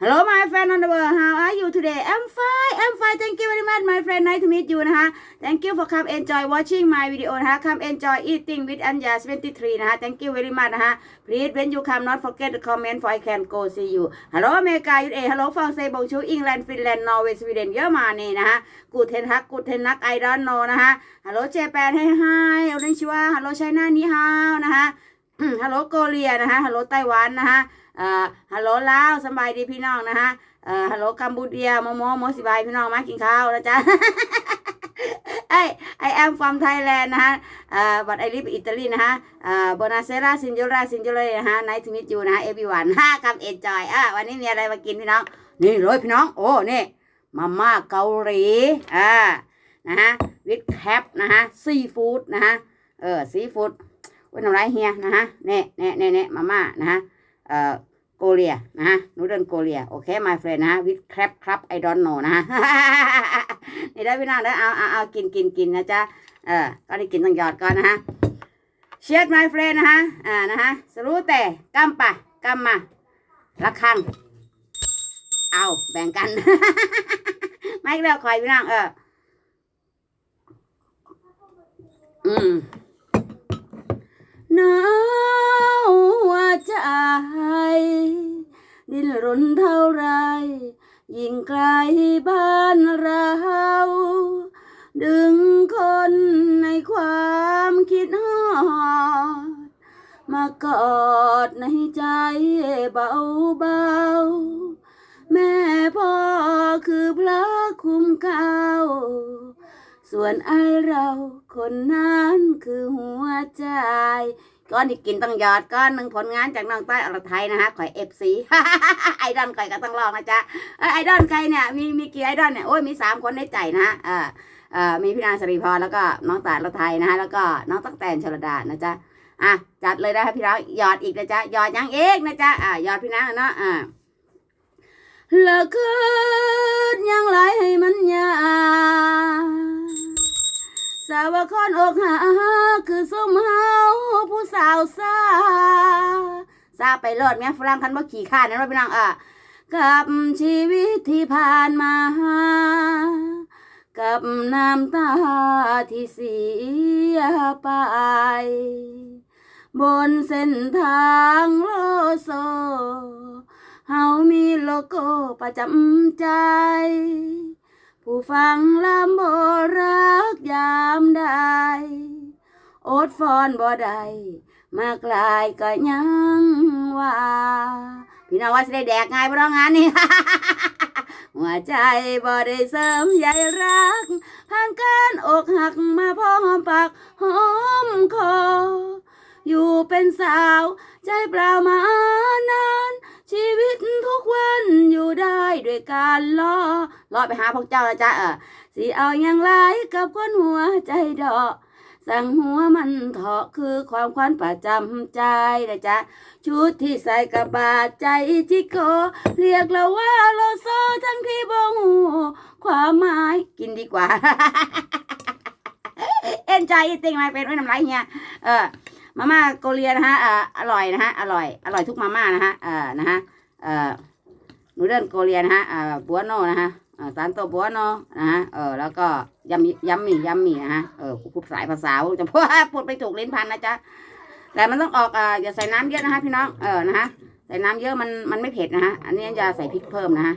Hello my friend on the world how are you today I'm fine I'm fine thank you very much my friend nice to meet you นะคะ thank you for come enjoy watching my video นะคะ come enjoy eating with Anya 23นะคะ thank you very much นะคะ please when you come not forget to comment for I can go see you Hello อเมริกา USA Hello ฝรั่งเศสบงชูอังกฤษฟินแลนด์นอร์เวย์สวีเดนเยอรมนีนะคะกูเทนฮักกูเทนนักไอดอนโนนะคะ Hello เจแปนให้ไฮโอเรนชิวา Hello ไชน่านี่ฮาวนะคะฮัลโหลโกเลียนะคะฮัลโหลไต้หวันนะคะ อ่อฮัลโหลลาวสบายดีพี่น้องนะคะเอ่อฮัลโหลกัมพูเดียโมโมโมสิบายพี่น้องมากินข้าวนะจ๊ะไอไอแอมฟอร์มไทยแลนด์นะคะอ่อบัตไอริปอิตาลีนะคะอ่อโบนาเซราซินโจราซินโจเลยนะคะไนท์มิจูนะคะเอวีวันห้ากับเอ็นจอยอะวันนี้มีอะไรมากินพี่น้อง นี่เลยพี่น้อง โอ้นี่มาม่าเกาหลีอ่านะฮะวิดแคปนะฮะซีฟู้ดนะฮะเออซีฟู้ดวันน้ำลายเฮียนะฮะเน่เน่เน่เน่มาม่านะฮะ เอ่อโกเลียนะฮะนูเดิลโกเลียโอเค my friend นะฮะ with crab ครับไอดอนโนนะฮะนี่ได้พี่น้องได้เอาเอาเอากินกินกินนะจ๊ะเออก็ได้กินต้องหยอดก่อนนะฮะเชียร์ my friend นะฮะอ่านะฮะสรู้แต่กำปะกำมาละคังเอาแบ่งกัน ไม่เลือกคอยพี่น้องเอออืม หนาวใจ ดิ้นรนเท่าไร ยิ่งไกลบ้านเรา ดึงคนในความคิดฮอด มากอดในใจเบาเบาๆแม่พ่อคือพระคุ้มเก้า ส่วนไอเราคนนั้นคือหัวใจก้อนที่กินต้องหยอดก้อนหนึ่งผลงานจากน้องใต้อรไทยนะฮะข่อยเอฟซีไอดอนข่อยก็ต้องลองนะจ๊ะไอดอนใครเนี่ยมีมีกี่ไอดอนเนี่ยโอ้ยมีสามคนในใจนะฮะเออเออมีพี่นางสรีพรแล้วก็น้องตาอรไทยนะฮะแล้วก็น้องตั๊กแตนชลดานะจ๊ะอะจัดเลยนะคะพี่น้องหยอดอีกนะจ๊ะหยอดยังเอกนะจ๊ะอะหยอดพี่นางเนาะอะเลิกคืนยังไรให้มันยา กสาวคอนอกหาคือส้มเฮาผู้สาวซาซาไปโลดแม่ฝรั่งคันบ่ขี่ข้านนั่นว่าพี่น้องอะกับชีวิตที่ผ่านมา กับน้ำตาที่เสียไปบนเส้นทางโลโซ เฮามีโลโก้ประจำใจ ผู้ฟังลำโบรักยาม อดฟอนบ่ได้มากลายก็ยังว่า พี่น้องว่าสิได้แดกง่ายบ่ร้องานนี่ หัวใจบ่ได้เสริมใยรัก ผ่านการอกหักมาพอหอมปากหอมคอ อยู่เป็นสาว ใจเปล่ามานาน ชีวิตทุกวันอยู่ได้ด้วยการรอรอไปหาพวกเจ้านะจ๊ะเออสิเอาอย่างไรกับคนหัวใจดอก สั่งหัวมันเถาะคือความควันประจำใจนะจ๊ะ ชุดที่ใส่กับบาดใจจิโก เรียกเราว่าโลโซทั้งที่บงหูความหมายกินดีกว่า เอ็นใจจริงไหมเป็นไว้น้ำลายเฮียเออมาม่าโกเลีนะฮะอ่าอร่อยนะฮะ อร่อย อร่อยทุกมาม่านะฮะ เออนะฮะ เออนูเดิลโกเลีนะฮะอ่าบัวโนนะฮะอ่าตานโตบัวโนนะฮะ เออ แล้วก็ ยำยำหมี่ยำหมี่นะฮะเออพูดสายภาษาจะพูดพูดไปถูกลิ้นพันนะจ๊ะแต่มันต้องออกอ่าอย่าใส่น้ำเยอะนะฮะพี่น้องเออนะฮะใส่น้ำเยอะมันมันไม่เผ็ดนะฮะอันนี้จะใส่พริกเพิ่มนะฮะ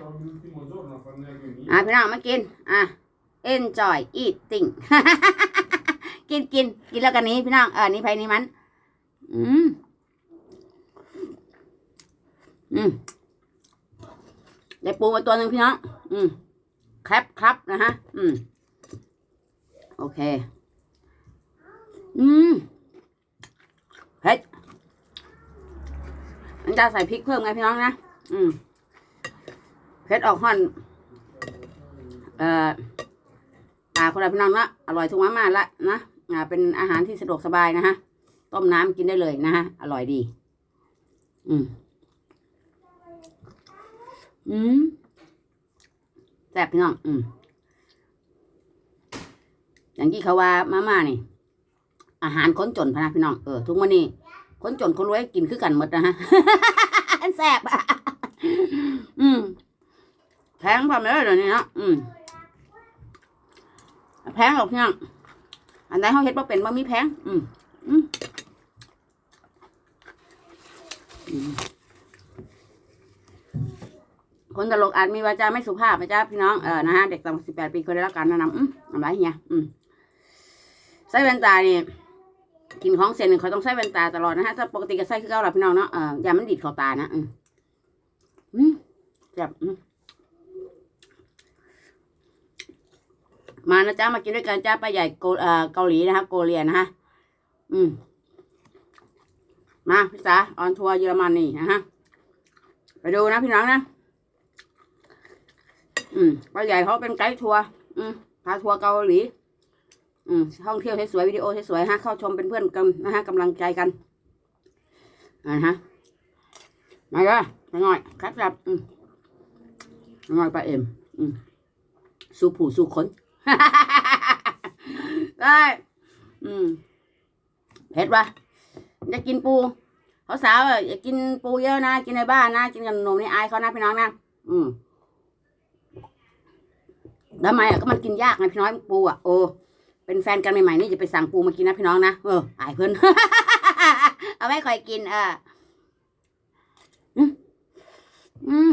อะพี่น้องมากินอะ enjoy eating กินกินกินแล้วกันนี้พี่น้องเออนี่ไผนี่มันอืมอืมได้ปูมาตัวหนึ่งพี่น้องอืมครับครับนะฮะ อืม โอเค อืมเผ็ดมันจะใส่พริกเพิ่มไงพี่น้องนะ อืมเผ็ดออกห่อน เอ่อตาคนละพี่น้องนะอร่อยทุกมามาละนะ อ่า เป็นอาหารที่สะดวกสบายนะฮะ ต้มน้ำกินได้เลยนะฮะ อร่อยดี อืม อืมแซ่บพี่น้อง อืม อย่างที่เขาว่ามาม่านี่ อาหารค้นจนพะนะพี่น้องเออทุกวันนี้คนจนคนรวยกินคือกันหมดนะฮะแซ่บอืมแพงพอไหมเดี๋ยวนี้เนาะอืมแพงหรอกเนี่ยอันใดเขาเฮ็ดบ่เป็นบ่มีแพง อืมอืมคนตลกอาจมีวาจาไม่สุภาพนะจ๊ะพี่น้อง เออ นะฮะ เด็กต่ำสิบแปดปีคนได้รับการแนะนำอืมทำไรเฮียอืม ใส่แว่นตานี่กินของเส้นหนึ่งเขาต้องใส่แว่นตาตลอดนะฮะถ้าปกติก็ใส่คือเก่าหลับพี่น้องเนาะเอออย่ามันดีดเข้าตานะอืมจับมานะจ๊ะมากินด้วยกันจ้าป้าใหญ่โกเอ่อเกาหลีนะคะโกเลียนะฮะอืมมาพี่สาออนทัวร์เยอรมันนี่นะฮะไปดูนะพี่น้องนะอืมป้าใหญ่เขาเป็นไกด์ทัวร์อืมพาทัวร์เกาหลี อืมท่องเที่ยวสวยๆวิดีโอสวยๆฮะเข้าชมเป็นเพื่อนกันนะฮะกำลังใจกันอ่าฮะมาเลยไปหน่อยครับครับอืมหน่อยป้าเอ็มอืมสู้ผู้สู้คนได้อืมเผ็ดปะจะกินปูเขาสาวอะอย่ากินปูเยอะนะกินในบ้านนะกินกับหนมนี่อายเขานะพี่น้องนะอืมทำไมอะก็มันกินยากไงพี่น้อยปูอะโอ้ เป็นแฟนกันใหม่ๆนี่จะไปสั่งปูมากินนะพี่น้องนะเอออายเพิ่นเอาไว้คอยกิน เอออืมอืม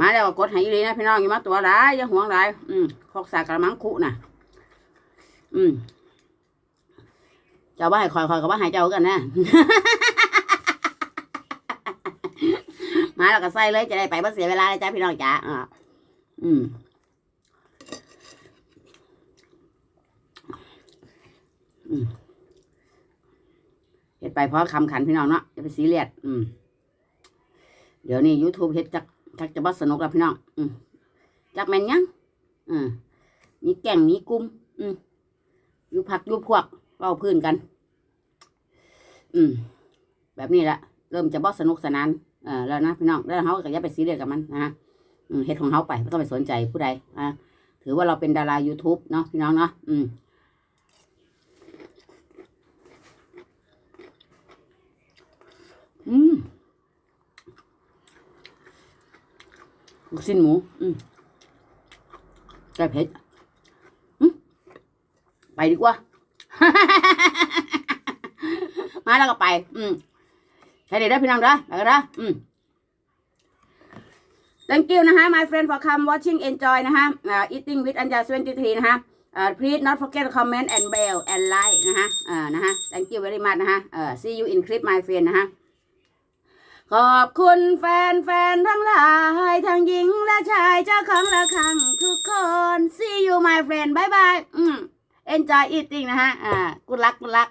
มาแล้วกดให้อีหลีนะพี่น้องอย่ามาตัวร้ายอย่าห่วงร้ายอืมพกสากระมังคุน่ะ อืมเจ้าว่าให้คอยคอยกับว่าให้เจ้ากันนะ มาแล้วก็ใส่เลยจะได้ไปบ่เสียเวลาเลยจ้าพี่น้องจ้าอ่าอืมอืมเฮ็ดไปเพราะคำขันพี่น้องเนาะอย่าไปซีเรียสอืม เดี๋ยวนี้ YouTube เฮ็ดจักชักจะบ่สนุกแล้วพี่น้อง อืมจักแมนยังอ่ามีแก่งมีกลุ่มอืมอยู่พักอยู่พวกเว้าพื้นกัน อืม แบบนี้แหละเริ่มจะบ่สนุกสนาน อ่าแล้วนะพี่น้องแล้วเขาก็อย่าไปซีเรียสกับมันนะฮะเฮ็ดของเขาไปไม่ต้องไปสนใจผู้ใดอ่าถือว่าเราเป็นดารา YouTube เนาะพี่น้องเนาะอืมอืมลูกชิ้นหมู อืมแก้เผ็ดอืมไปดีกว่า มาแล้วก็ไป อืม ใช่เด็ดได้พี่น้องเด้อไปกันเด้ออืม thank you นะฮะ my friend for come watching enjoy นะฮะ uh, eating with Anja 23นะฮะ uh, please not forget comment and bell and like นะฮะเอ่อนะฮะ thank you very much นะฮะเอ่อ see you in clip my friend นะฮะขอบคุณแฟนแฟนๆทั้งหลายทั้งหญิงและชายเจ้าของละครังทุกคน see you my friend bye bye อืม enjoy eating นะฮะอ่า good luck good luck